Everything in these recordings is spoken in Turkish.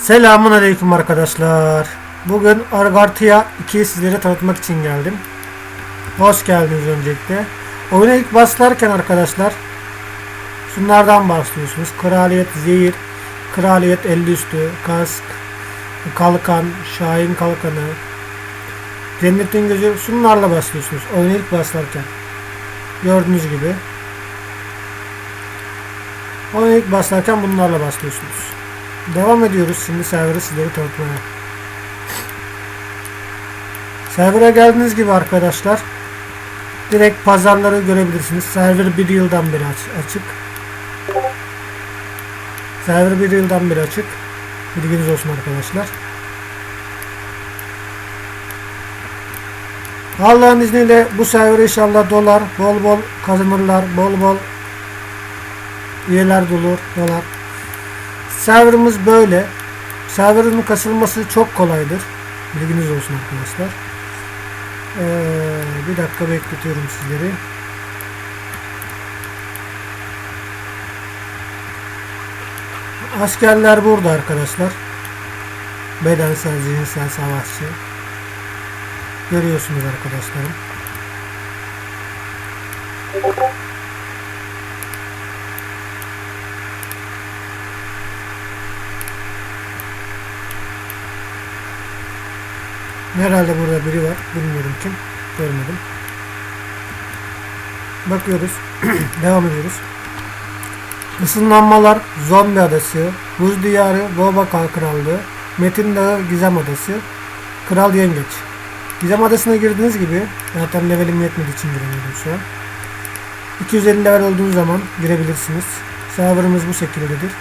Selamun Aleyküm arkadaşlar. Bugün Argartia 2'yi sizlere tanıtmak için geldim. Hoş geldiniz öncelikle. Oyuna ilk başlarken arkadaşlar şunlardan başlıyorsunuz. Kraliyet Zehir, Kraliyet 50 üstü, Kask, Kalkan, Şahin Kalkanı, Cennetin Gözü şunlarla başlıyorsunuz. Oyuna ilk başlarken. Gördüğünüz gibi. Oyuna ilk başlarken bunlarla başlıyorsunuz. Devam ediyoruz şimdi server'ı sizlere tanıtmaya. Server'a geldiğiniz gibi arkadaşlar direkt pazarları görebilirsiniz. Server bir yıldan beri aç- açık. Server bir yıldan beri açık. Bilginiz olsun arkadaşlar. Allah'ın izniyle bu server inşallah dolar, bol bol kazanırlar, bol bol üyeler olur, dolar. Serverımız böyle. Serverın kasılması çok kolaydır. Bilginiz olsun arkadaşlar. Ee, bir dakika bekletiyorum sizleri. Askerler burada arkadaşlar. Bedensel, zihinsel savaşçı. Görüyorsunuz arkadaşlarım. Herhalde burada biri var. Bilmiyorum kim. Görmedim. Bakıyoruz. Devam ediyoruz. Isınlanmalar, Zombi Adası, Buz Diyarı, Bobakal Krallığı, Metin Dağı, Gizem Adası, Kral Yengeç. Gizem Adası'na girdiğiniz gibi, zaten levelim yetmediği için giremiyorum şu an. 250 level olduğunuz zaman girebilirsiniz. Serverımız bu şekildedir.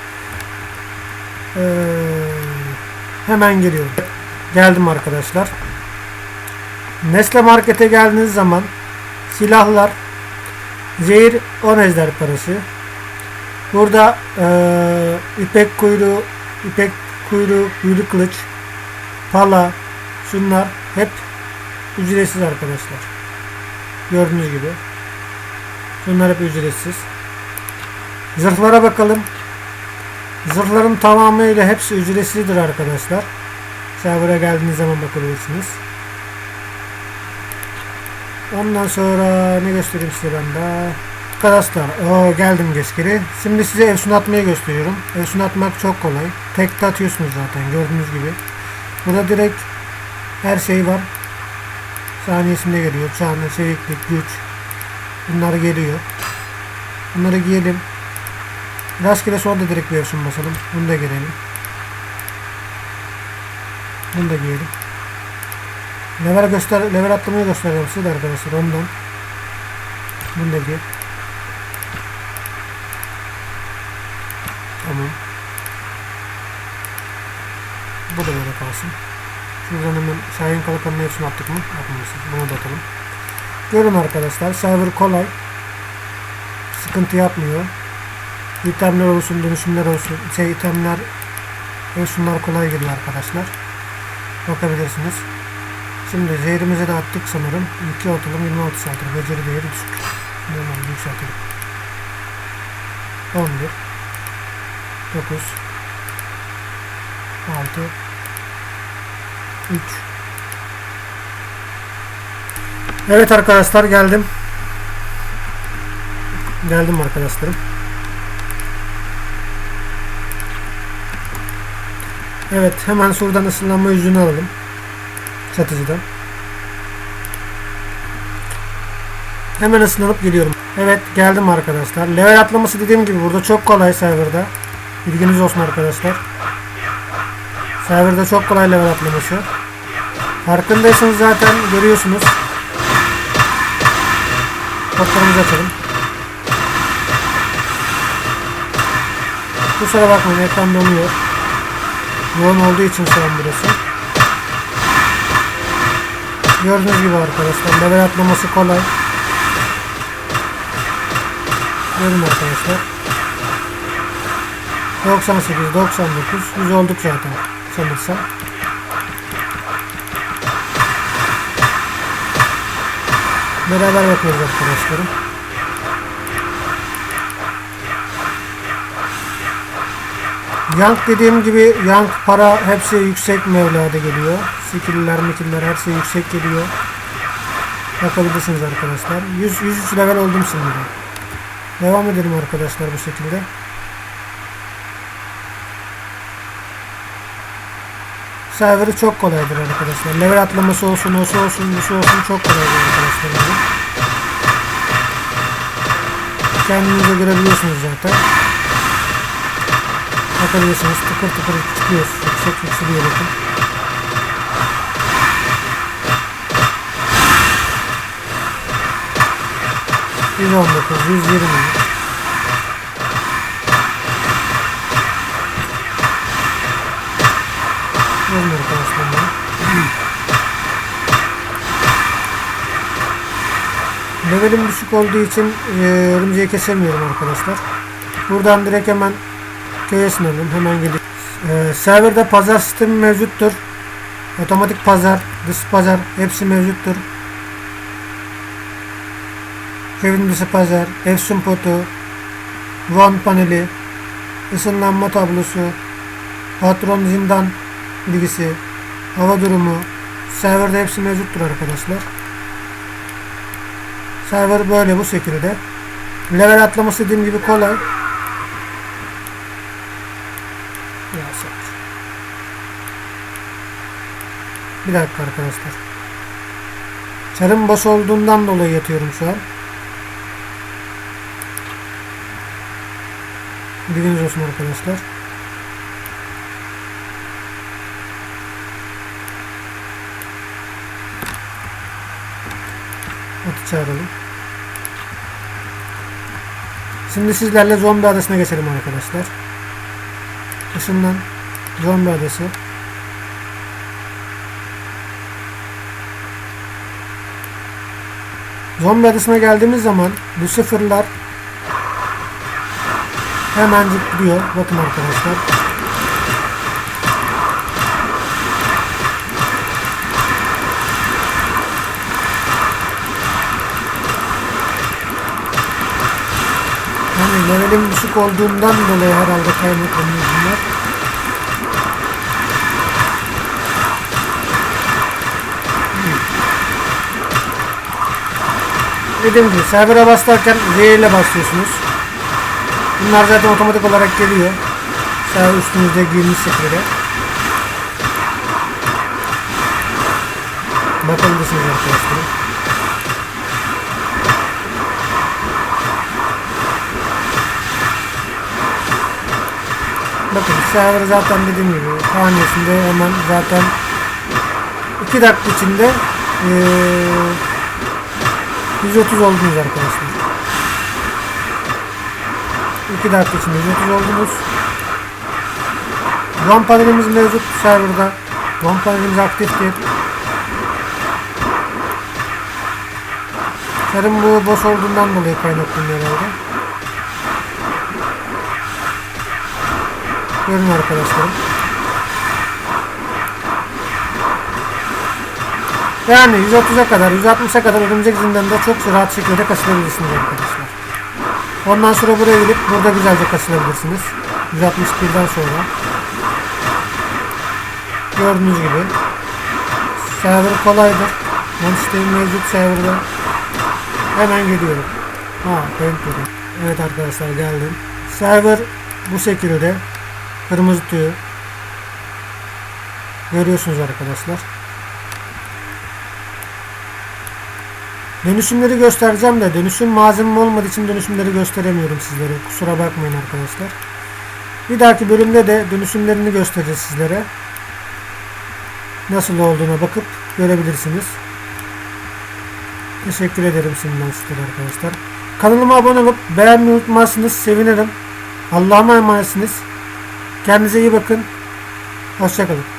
Ee, hemen geliyorum. Geldim arkadaşlar. Nesle Market'e geldiğiniz zaman silahlar zehir 10 ejder parası. Burada eee, ipek kuyruğu, ipek kuyruğu, büyülü kılıç, pala, şunlar hep ücretsiz arkadaşlar. Gördüğünüz gibi. Bunlar hep ücretsiz. Zırhlara bakalım. Zırhların tamamıyla hepsi ücretsizdir arkadaşlar. Server'a geldiğiniz zaman bakabilirsiniz. Ondan sonra ne göstereyim size ben de. Arkadaşlar o geldim geskeri. Şimdi size efsun atmayı gösteriyorum. Efsun atmak çok kolay. Tekte atıyorsunuz zaten gördüğünüz gibi. Burada direkt her şey var. Saniyesinde geliyor. Çağında çeviklik, güç. Bunlar geliyor. Bunları giyelim. Rastgele sonra da direkt bir efsun basalım. Bunu da girelim. Bunu da giyelim. Level göster, level atlamayı gösteriyorum size de arkadaşlar ondan. Bunu da giy. Tamam. Bu da böyle kalsın. Şuradan hemen Şahin Kalkan'ın hepsini attık mı? Atmamışız. Bunu da atalım. Görün arkadaşlar server kolay. Sıkıntı yapmıyor. İtemler olsun, dönüşümler olsun, şey itemler şunlar kolay geliyor arkadaşlar. Bakabilirsiniz. Şimdi zehrimizi de attık sanırım. 2 atılım 26 saattir. Beceri değeri düşük. Normal yükseltelim. 11 9 6 3 Evet arkadaşlar geldim. Geldim arkadaşlarım. Evet hemen şuradan ısınlanma yüzünü alalım. Satıcıdan. Hemen ısınlanıp geliyorum. Evet geldim arkadaşlar. Level atlaması dediğim gibi burada çok kolay serverda. Bilginiz olsun arkadaşlar. Serverda çok kolay level atlaması. Farkındaysanız zaten görüyorsunuz. Kodlarımızı açalım. Kusura bakmayın ekran donuyor. Yoğun olduğu için şu an burası. Gördüğünüz gibi arkadaşlar level atlaması kolay. Görün arkadaşlar. 98, 99, 100 olduk zaten sanırsam. Beraber yapıyoruz arkadaşlarım. Yank dediğim gibi yank para hepsi yüksek mevlada geliyor. Skill'ler mikiller her şey yüksek geliyor. Bakabilirsiniz arkadaşlar. 100, 103 level oldum şimdi. Devam edelim arkadaşlar bu şekilde. Serveri çok kolaydır arkadaşlar. Level atlaması olsun, olsun olsun, busu olsun çok kolaydır arkadaşlar. Kendinize görebiliyorsunuz zaten. Bakabilirsiniz tıkır tıkır çıkıyor. Yüksek yükseliyor bakın. Yüz on dokuz, yüz yirmi. Yazın arkadaşlar. bunu. Levelim düşük olduğu için e, örümceği kesemiyorum arkadaşlar. Buradan direkt hemen köye sınırım. Hemen gidip. E, serverde pazar sistemi mevcuttur. Otomatik pazar, dış pazar hepsi mevcuttur. Dışı pazar, Efsun potu, Van paneli, ısınlanma tablosu, patron zindan bilgisi, hava durumu, serverde hepsi mevcuttur arkadaşlar. Server böyle bu şekilde. Level atlaması dediğim gibi kolay. Bir dakika arkadaşlar. Çarım boş olduğundan dolayı yatıyorum şu an. Bilginiz olsun arkadaşlar. Atı çağıralım. Şimdi sizlerle zombi adasına geçelim arkadaşlar. Işından zombi adası. Zombi adasına geldiğimiz zaman bu sıfırlar hemencik gidiyor. Bakın arkadaşlar. Yani levelim düşük olduğundan dolayı herhalde kaynaklanıyor bunlar. Dediğim gibi server'a basarken V ile basıyorsunuz. Bunlar zaten otomatik olarak geliyor. Server üstünüzde girmiş şekilde. Bakabilirsiniz arkadaşlar. Bakın server zaten dediğim gibi haniyesinde hemen zaten 2 dakika içinde eee 130 oldunuz arkadaşlar. 2 dakika içinde 130 oldunuz. ROM panelimiz mevcut serverda. ROM panelimiz aktiftir. Sanırım bu boş olduğundan dolayı kaynaklanıyor herhalde. Görün arkadaşlarım. Yani 130'a kadar, 160'a kadar örümcek zindanında çok rahat şekilde kasılabilirsiniz arkadaşlar. Ondan sonra buraya gelip burada güzelce kasılabilirsiniz. 161'den sonra. Gördüğünüz gibi. Server kolaydır. Monster'in mevcut serverda. Hemen geliyorum. Ha, ben dedim. Evet arkadaşlar geldim. Server bu şekilde. Kırmızı tüyü. Görüyorsunuz arkadaşlar. Dönüşümleri göstereceğim de dönüşüm malzemem olmadığı için dönüşümleri gösteremiyorum sizlere. Kusura bakmayın arkadaşlar. Bir dahaki bölümde de dönüşümlerini göstereceğiz sizlere. Nasıl olduğuna bakıp görebilirsiniz. Teşekkür ederim şimdiden sizlere arkadaşlar. Kanalıma abone olup beğenmeyi unutmazsınız. Sevinirim. Allah'a emanetsiniz. Kendinize iyi bakın. Hoşçakalın.